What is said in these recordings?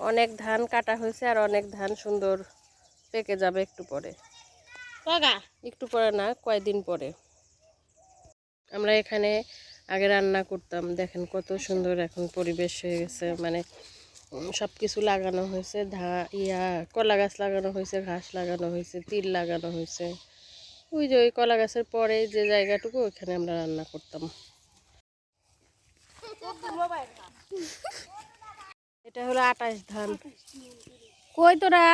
অনেক ধান কাটা হয়েছে আর অনেক ধান সুন্দর পেকে যাবে একটু পরে। একটু পরে না কয়দিন পরে। আমরা এখানে আগে রান্না করতাম দেখেন কত সুন্দর এখন পরিবেশ হয়ে গেছে মানে সব কিছু লাগানো হয়েছে ধা ইয়া কলা গাছ লাগানো হয়েছে ঘাস লাগানো হয়েছে তিল লাগানো হয়েছে। ওই যে ওই কলা গাছের পরে যে জায়গাটুকু ওইখানে আমরা রান্না করতাম। এটা হলো আটাশ ধান। কই তোরা?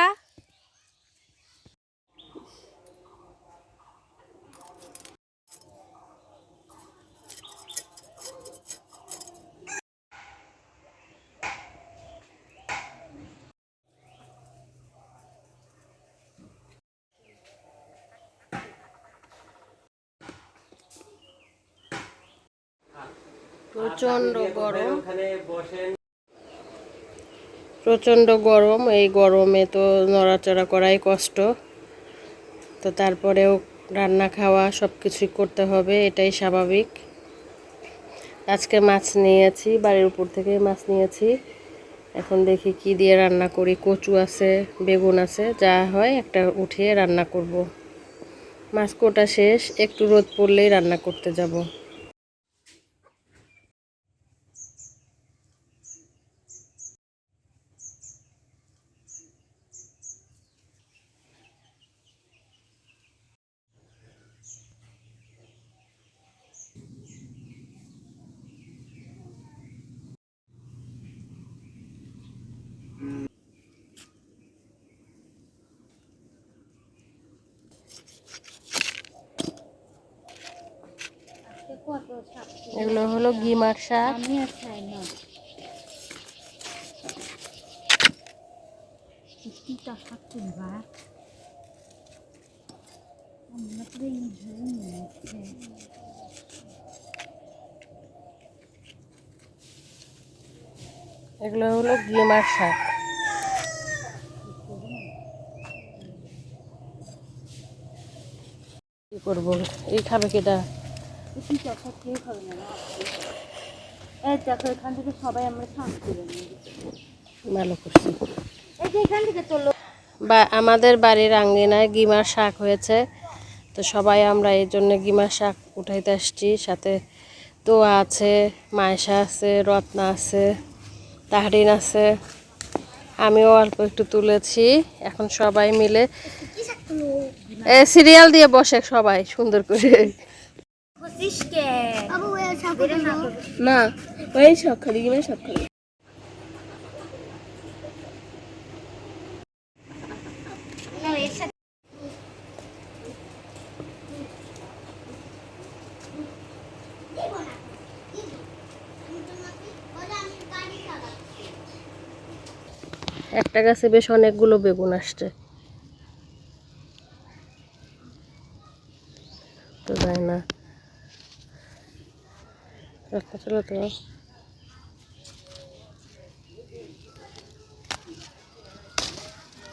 প্রচণ্ড গরম। প্রচণ্ড গরম, এই গরমে তো নড়াচড়া করাই কষ্ট। তো তারপরেও রান্না খাওয়া সব কিছুই করতে হবে, এটাই স্বাভাবিক। আজকে মাছ নিয়েছি বাড়ির উপর থেকে মাছ নিয়েছি এখন দেখি কি দিয়ে রান্না করি, কচু আছে, বেগুন আছে, যা হয় একটা উঠিয়ে রান্না করব। মাছ কোটা শেষ, একটু রোদ পড়লেই রান্না করতে যাব কত সাপ এগুলো হলো গিমার শাক। এগুলো হলো গিমার শাক। কি করব? এই খাবে কেটা? খাবে না এই দেখো এখান থেকে সবাই আমরা নিয়ে ভালো করছি। এই যে এখান থেকে বা আমাদের বাড়ির আঙ্গিনায় গিমার শাক হয়েছে, তো সবাই আমরা এই জন্য গিমার শাক উঠাইতে আসছি। সাথে তোয়া আছে মায়সা আছে, রত্না আছে, তাহরিন আছে। আমিও অল্প একটু তুলেছি। এখন সবাই মিলে সিরিয়াল দিয়ে বসে সবাই, সুন্দর করে। কে না ওই গিমার সব খালি। একটা গাছে বেশ অনেকগুলো বেগুন আসছে তো যায় না রাখতে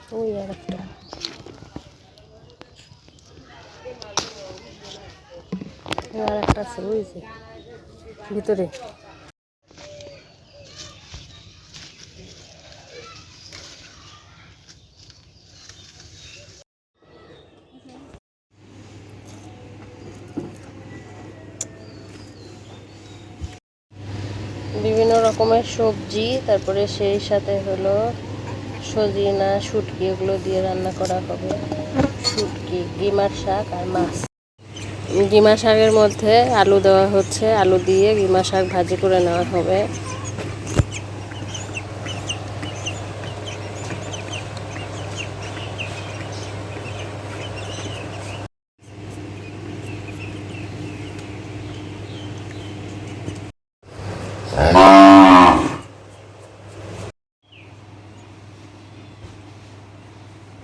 তো ওই আর একটা আর একটা আছে ভিতরে বিভিন্ন রকমের সবজি, তারপরে সেই সাথে হলো সজিনা, শুটকি, এগুলো দিয়ে রান্না করা হবে। শুটকি, গিমার শাক আর মাছ। গিমা শাকের মধ্যে আলু দেওয়া হচ্ছে। আলু দিয়ে গিমা শাক ভাজি করে নেওয়া হবে।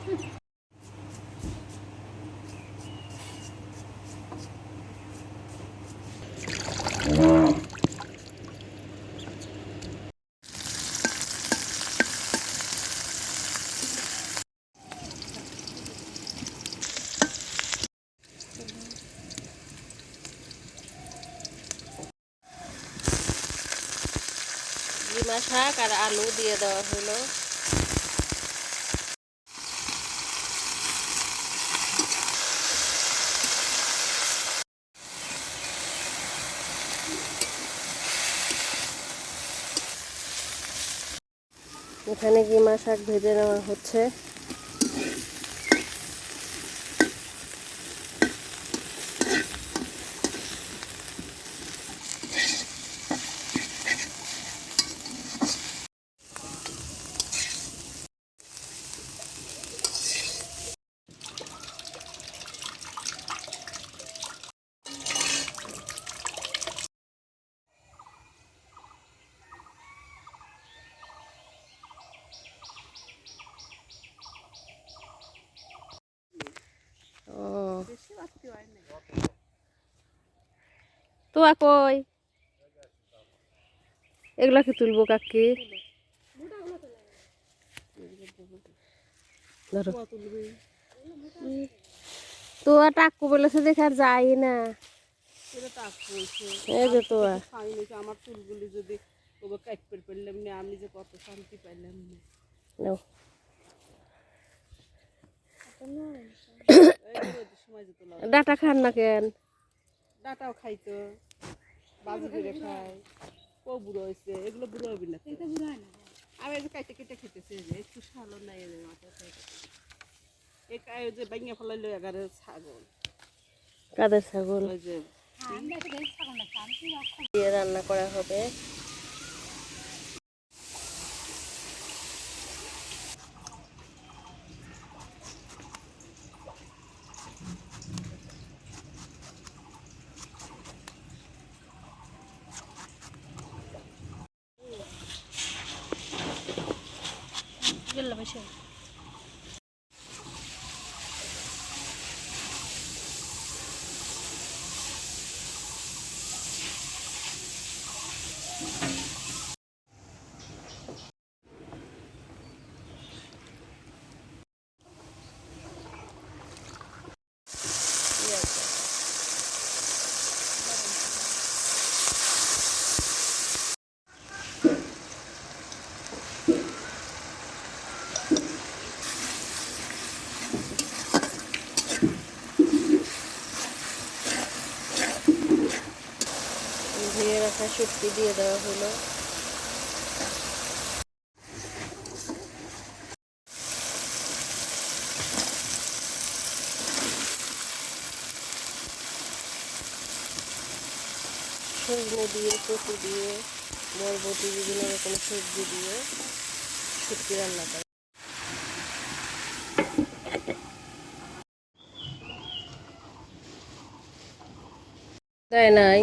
গিমা শাক আর আলু দিয়ে দেওয়া হলো এখানে গিমা শাক ভেজে নেওয়া হচ্ছে? তো কই? এগুলা কি তুলবো কাকি? তো টাক্কু বলেছে দেখে আর যাই না। এই যে তো আমার চুলগুলি যদি তোকে কাট করে পেলাম না আমি যে কত শান্তি পাইলাম না। নাও। সময় যেত না ডাটা খান না কেন? ডাটাও খাইতো। বাজি করে খায়। ও বুড়ো হয়েছে এগুলো বুড়ো হবে না তো। আমি এই যে কাইতে কেটে খেতেছে যে একটু সালো নাই এদের মাথায় খাইতে এই কায় যে বাইঙ্গা ফেলাইলো এগারে ছাগল। কাদের ছাগল? ওই যে দিয়ে রান্না করা হবে। ধুয়ে রাখা দিয়ে দেওয়া হলো। সজনে দিয়ে, কচু দিয়ে, বরবটি, বিভিন্ন রকম সবজি দিয়ে শুটকি রান্না করে। দেয় নাই।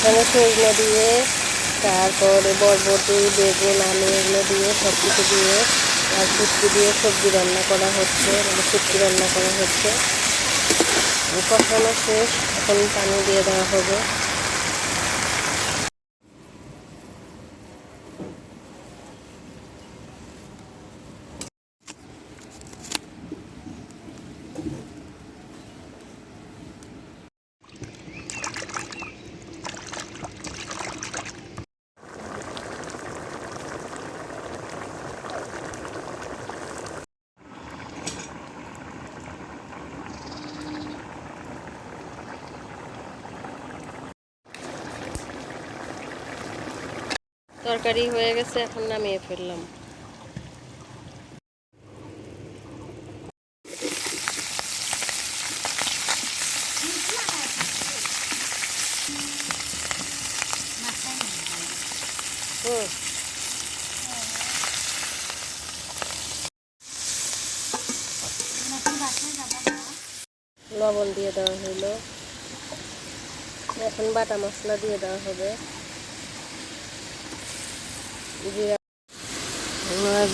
এখানে সজনে দিয়ে, তারপরে বরবটি, বেগুন, আলু এগুলো দিয়ে সব কিছু দিয়ে, আর শুটকি দিয়ে সবজি রান্না করা হচ্ছে মানে শুটকি রান্না করা হচ্ছে। কষানো শেষ, এখন পানি দিয়ে দেওয়া হবে। তরকারি হয়ে গেছে, এখন নামিয়ে ফেললাম। লবণ দিয়ে দেওয়া হলো এখন বাটা মশলা দিয়ে দেওয়া হবে।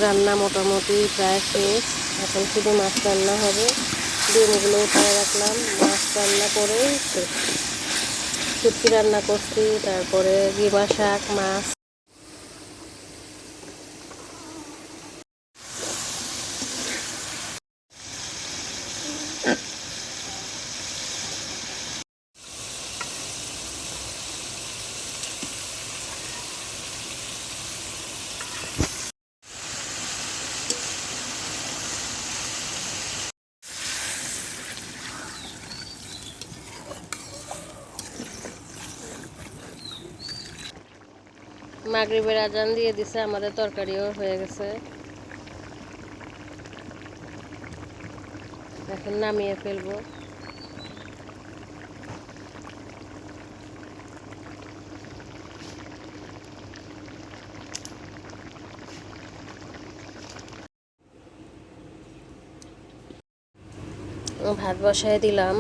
রান্না মোটামুটি প্রায় শেষ। এখন শুধু মাছ রান্না হবে। ডিমগুলো উঠায় রাখলাম। মাছ রান্না করে শুটকি রান্না করছি, তারপরে গিবা শাক, মাছ মাগরিবের আজান দিয়ে দিছে, আমাদের তরকারিও হয়ে গেছে। এখন নামিয়ে ফেলব। ভাত বসায় দিলাম।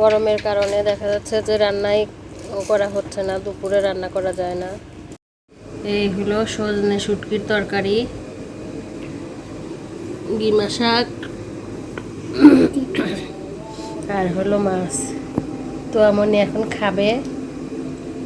গরমের কারণে দেখা যাচ্ছে যে রান্নাই করা হচ্ছে না, দুপুরে রান্না করা যায় না। এই হলো সজনে শুটকির তরকারি। গিমা শাক। আর হলো মাছ। তো আমনি এখন খাবে।